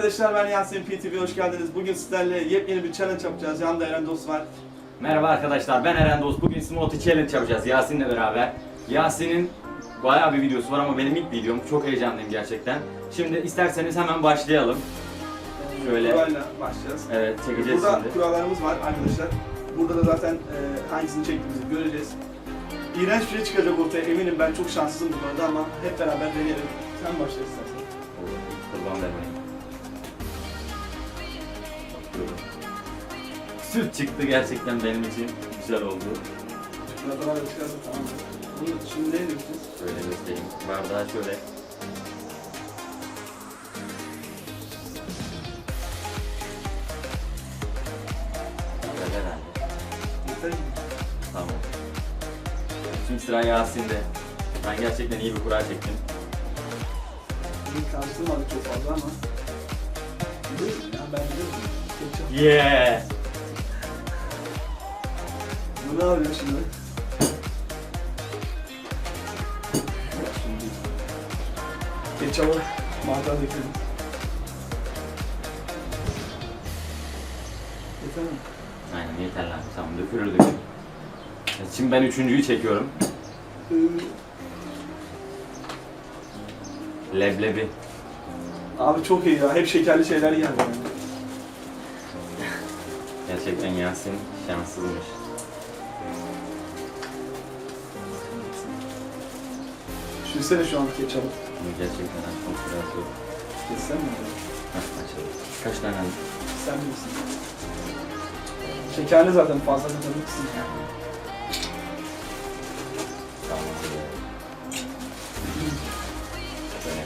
arkadaşlar ben Yasin PTV hoş geldiniz. Bugün sizlerle yepyeni bir challenge yapacağız. Yanımda Eren Dost var. Merhaba arkadaşlar ben Eren Dost. Bugün Smoothie Challenge yapacağız Yasin'le beraber. Yasin'in bayağı bir videosu var ama benim ilk videom. Çok heyecanlıyım gerçekten. Şimdi isterseniz hemen başlayalım. Şöyle. Kurayla başlayacağız. Evet çekeceğiz Burada şimdi. kurallarımız var arkadaşlar. Burada da zaten e, hangisini çektiğimizi göreceğiz. İğrenç bir şey çıkacak ortaya eminim ben çok şanssızım bu konuda ama hep beraber deneyelim. Sen başla istersen. Süt çıktı gerçekten benim için güzel oldu. Çikolatalar da çıkarsa tamam. Bunu şimdi ne yapacağız? Şöyle göstereyim. Bardağı şöyle. Güzel herhalde. Yeter mi? Tamam. Şimdi sıra Yasin'de. Ben gerçekten iyi bir kura çektim. Bunu karıştırmadık çok fazla ama. Biliyorum ya ben biliyorum. Ketçap. Yeah! Bu ne yapıyor şimdi? Şimdi ketçabı mantar dökelim. Yeter mi? Aynen yeter lan. Tamam dökülür dökülür. Şimdi ben üçüncüyü çekiyorum. Ee, Leblebi. Abi çok iyi ya. Hep şekerli şeyler geldi. Gerçekten Yasin şanssızmış. Düşünsene şu an ketçabı. Bunu gerçekten açmak biraz zor. Kessem mi? Açalım. Kaç tane aldın? Sen bilirsin. Şekerli zaten fazla katabilirsin. Tamam. Böyle.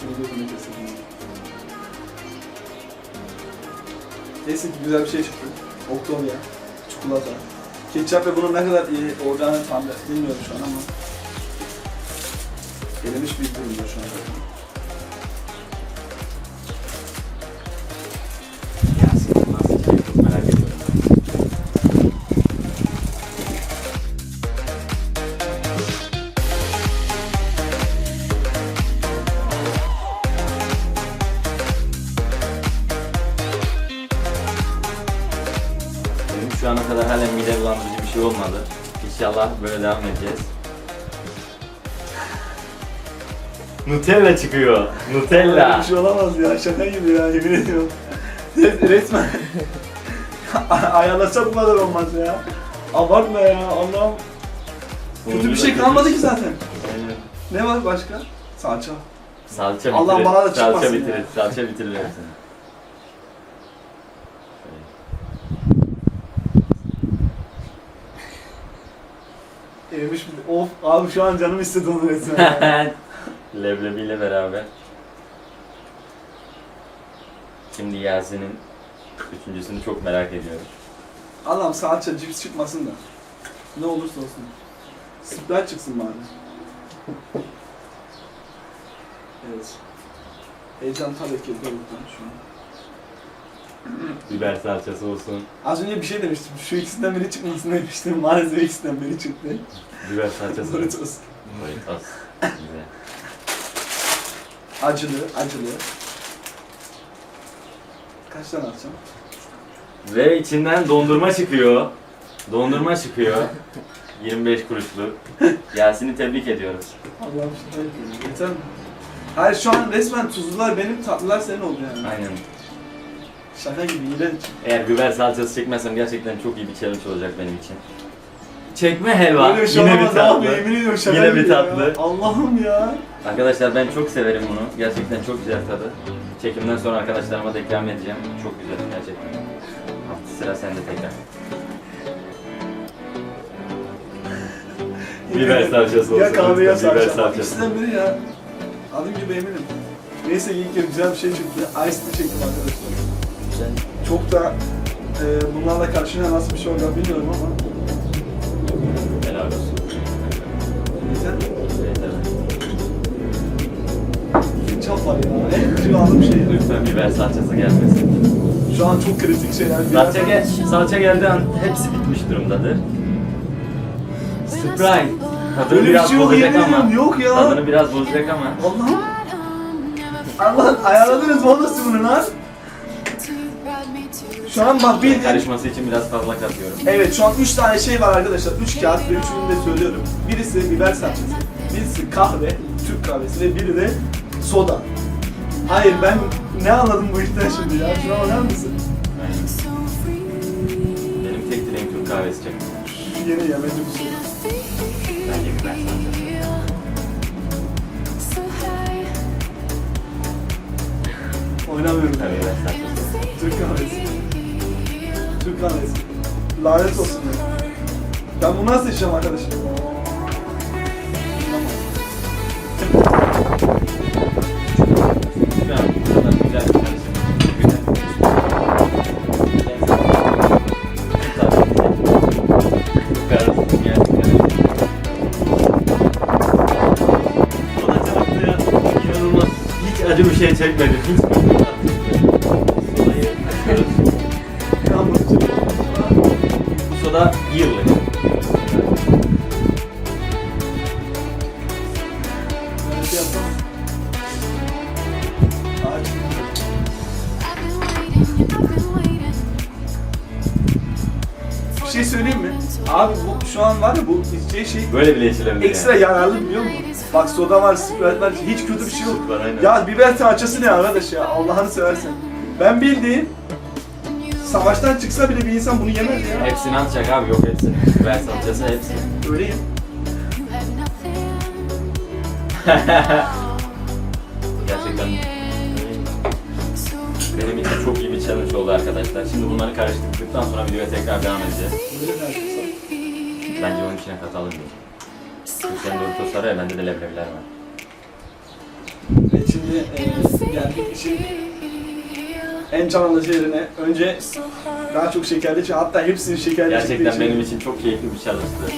Seni gözüne keselim. Neyse ki güzel bir şey çıktı. Octavia, çikolata. Ketçap ve bunun ne kadar iyi olacağını tam bilmiyorum şu an ama. Elemiş bir durumda şu an kadar hala mide bulandırıcı bir şey olmadı. İnşallah böyle devam edeceğiz. Nutella çıkıyor. Nutella. bir şey olamaz ya. Şaka gibi ya. Yemin ediyorum. Resmen. Ayarlasa bu kadar olmaz ya. Abartma ya. Allah'ım. Kötü bir şey kalmadı ki zaten. Aynen. Ne var başka? Salça. Salça bitirir. Allah bana da Salça çıkmasın bitirir. ya. Salça bitirir Erimiş bir Of abi şu an canım istedi onu resmen. ya. Leblebiyle beraber. Şimdi Yasin'in üçüncüsünü çok merak ediyorum. Allah'ım salça cips çıkmasın da. Ne olursa olsun. Sprite çıksın bari. Evet. Heyecan tabii ki doruktan şu an. Biber salçası olsun. Az önce bir şey demiştim. Şu ikisinden biri çıkmasın demiştim. Maalesef ikisinden biri çıktı. Biber salçası. Doritos. Doritos. Güzel. Acılı, acılı. Kaç tane atacağım? Ve içinden dondurma çıkıyor. Dondurma çıkıyor. 25 kuruşluk. Yasin'i tebrik ediyoruz. Allah'ım yapıyorum. Yeter mi? Hayır şu an resmen tuzlular benim, tatlılar senin oldu yani. Aynen. Şaka gibi iğrenç. Eğer biber salçası çekmezsem gerçekten çok iyi bir challenge olacak benim için. Çekme helva. Böyle bir şey Yine bir olamaz abi, tatlı. yemin ediyorum şaka Yine gibi bir ya. tatlı. Allah'ım ya. Arkadaşlar ben çok severim bunu. Gerçekten çok güzel tadı. Çekimden sonra arkadaşlarıma da ikram edeceğim. Çok güzel gerçekten. Sıra sende tekrar. Biber salçası Ya olsun kahveye lütfen, biber salça. salçası. İkisinden biri ya. Adım gibi eminim. Neyse ilk kez güzel bir şey çıktı. Ice tea çektim arkadaşlar. Güzel. Çok da e, bunlarla karşına nasıl bir şey olacak bilmiyorum ama. Helal olsun. Yeter. Yeter. Ketçap var ya. En aldığım şey. ya. Lütfen biber salçası gelmesin. Şu an çok kritik şeyler. Salça, gel, salça geldiği an hepsi bitmiş durumdadır. Sprite. Tadını Öyle bir biraz şey yok bozacak yemin ama. ediyorum yok ya. Tadını biraz bozacak ama. Allah'ım. Allah ayarladınız mı siz bunu lan? Şu an bak bildiğin Karışması için biraz fazla katıyorum. Evet şu an 3 tane şey var arkadaşlar. 3 kağıt ve üçünü de söylüyorum. Birisi biber salçası, birisi kahve, Türk kahvesi ve biri de soda. Hayır ben ne anladım bu işten şimdi ya? Şuna bakar mısın? Benim tek dileğim Türk kahvesi çekmek. Şu yeni ya bence bu soda. Bence biber salçası. Oynamıyorum. Tabii biber salçası. Kahvesi. Lanet olsun ya. Ben bunu nasıl içeceğim arkadaşım? Acı bir şey çekmedim. Hiç Abi bu şu an var ya bu içeceği şey Böyle bile içilebilir ekstra yani. yararlı biliyor musun? Bak soda var, sprite var, hiç kötü bir şey yok. Var, aynen. Ya biber salçası ne arkadaş ya Allah'ını seversen. Ben bildiğin savaştan çıksa bile bir insan bunu yemez ya. Hepsini atacak abi yok hepsini. Biber salçası hepsi. Öyleyim. Gerçekten benim için çok iyi bir challenge oldu arkadaşlar. Şimdi bunları karıştırdıktan sonra videoya tekrar devam edeceğiz. Bence onun içine katalım. Çünkü senin Doritos'lar ya bende de leblebiler var. Ve şimdi e, geldik işin en can alıcı yerine. Önce daha çok şekerli için hatta hepsini şekerli Gerçekten çıktığı benim için. için çok keyifli bir. Tekrar yapıyorum.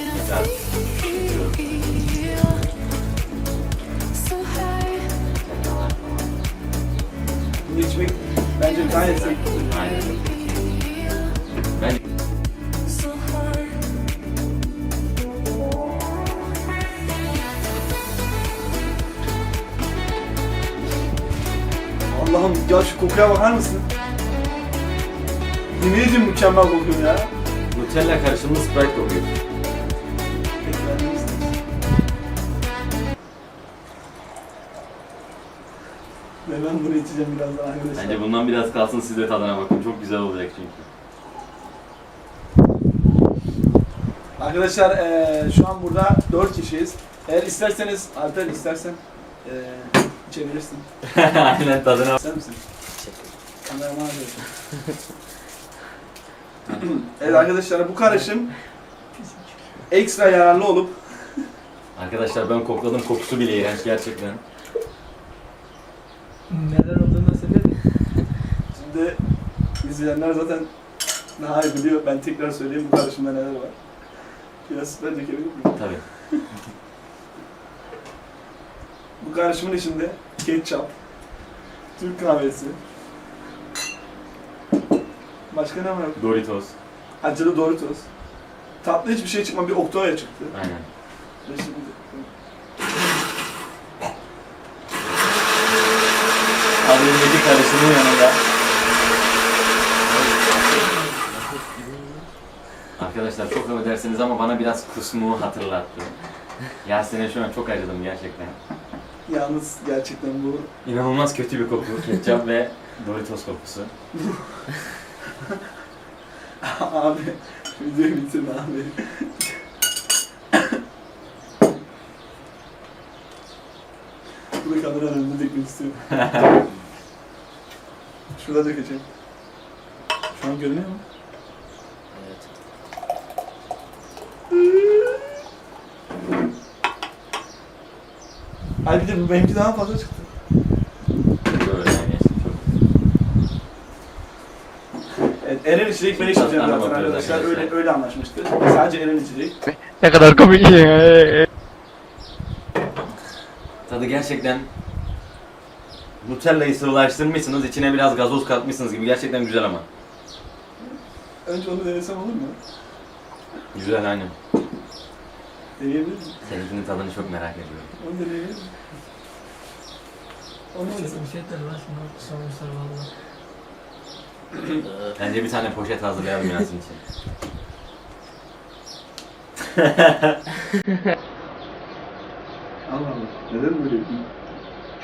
Bunu içmek bence gayet zevkli. Aynen. Ben ya şu kokuya bakar mısın? Yemin ediyorum mükemmel kokuyor ya. Nutella karışımlı Sprite kokuyor. Ve ben bunu içeceğim birazdan arkadaşlar. Bence bundan biraz kalsın siz de tadına bakın. Çok güzel olacak çünkü. Arkadaşlar eee, şu an burada 4 kişiyiz. Eğer isterseniz, Alper istersen eee içebilirsin. Aynen tadına İster misin? Kameraman arıyorum. evet arkadaşlar bu karışım ekstra yararlı olup Arkadaşlar ben kokladım kokusu bile iğrenç gerçekten. Neler olduğunu söyledin. şimdi izleyenler zaten daha iyi biliyor. Ben tekrar söyleyeyim bu karışımda neler var. Biraz süper dökebilir miyim? Tabii. Bu karışımın içinde ketçap, Türk kahvesi, başka ne var? Doritos. Acılı Doritos. Tatlı hiçbir şey çıkmadı. Bir Octo'ya çıktı. Aynen. Ve şimdi... Az önceki karışımın yanında. Arkadaşlar çok affedersiniz ama bana biraz kusmuğu hatırlattı. Yasin'e şu an çok acıdım gerçekten. Yalnız gerçekten bu İnanılmaz kötü bir koku. Ketçap ve Doritos kokusu. abi videoyu bitirme abi. Bunu kameranın önünde dökmek istiyorum. Şurada dökeceğim. Şu an görünüyor mu? Evet. Ay bir de bu benimki daha fazla çıktı. Böyle yani. Evet, Eren içecek ben içeceğim zaten arkadaşlar. arkadaşlar. Öyle, öyle anlaşmıştık. Sadece Eren içecek. Ne kadar komik. Tadı gerçekten Nutella'yı sıvılaştırmışsınız, içine biraz gazoz katmışsınız gibi gerçekten güzel ama. Önce onu denesem olur mu? Güzel aynen. Deneyebilir? Seninkinin tadını çok merak ediyorum. Onu deneyebilir miyim? O ne öyle bir şey de lan şunu sormuşlar valla. Bence bir tane poşet hazırlayalım Yasin için. Allah Allah. Neden böyle?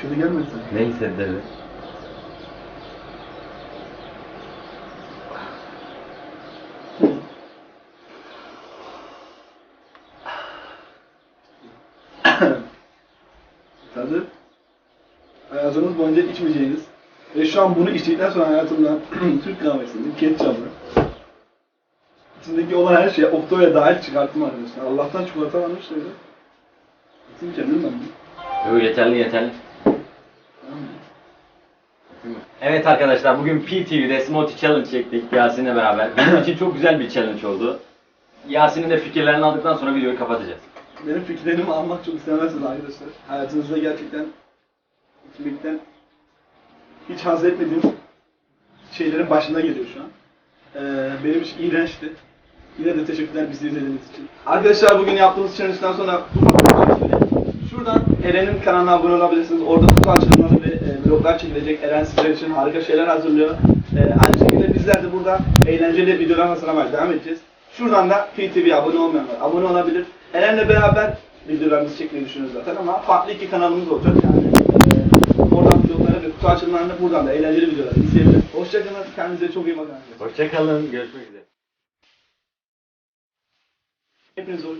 Kötü gelmedi sana. ne hissettirdi? Tadı boyunca içmeyeceğiniz ve şu an bunu içtikten sonra hayatımda Türk kahvesinin ketçapı içindeki olan her şey Okto'ya dahil çıkarttım arkadaşlar. Allah'tan çikolata varmış öyle. Bütün kendim ben. bunu. Yok yeterli yeterli. Evet arkadaşlar bugün PTV'de Smoothie Challenge çektik Yasin'le beraber. Benim için çok güzel bir challenge oldu. Yasin'in de fikirlerini aldıktan sonra videoyu kapatacağız. Benim fikirlerimi almak çok istemezsiniz arkadaşlar. Hayatınızda gerçekten içmekten hiç haz etmediğim şeylerin başında geliyor şu an. Ee, benim için iğrençti. Yine de teşekkürler bizi izlediğiniz için. Arkadaşlar bugün yaptığımız challenge'dan sonra şuradan Eren'in kanalına abone olabilirsiniz. Orada kutu açılımları ve e, vloglar çekilecek. Eren sizler için harika şeyler hazırlıyor. E, aynı şekilde bizler de burada eğlenceli videolar hazırlamaya devam edeceğiz. Şuradan da PTV'ye abone olmayanlar abone olabilir. Eren'le beraber videolarımızı çekmeyi düşünüyoruz zaten ama farklı iki kanalımız olacak. Yani Oradan pilotlara da kutu açılımlarını buradan da eğlenceli videolar izleyebilir. Hoşçakalın. Kendinize çok iyi bakın. Hoşçakalın. Görüşmek üzere. Hepinize hoş.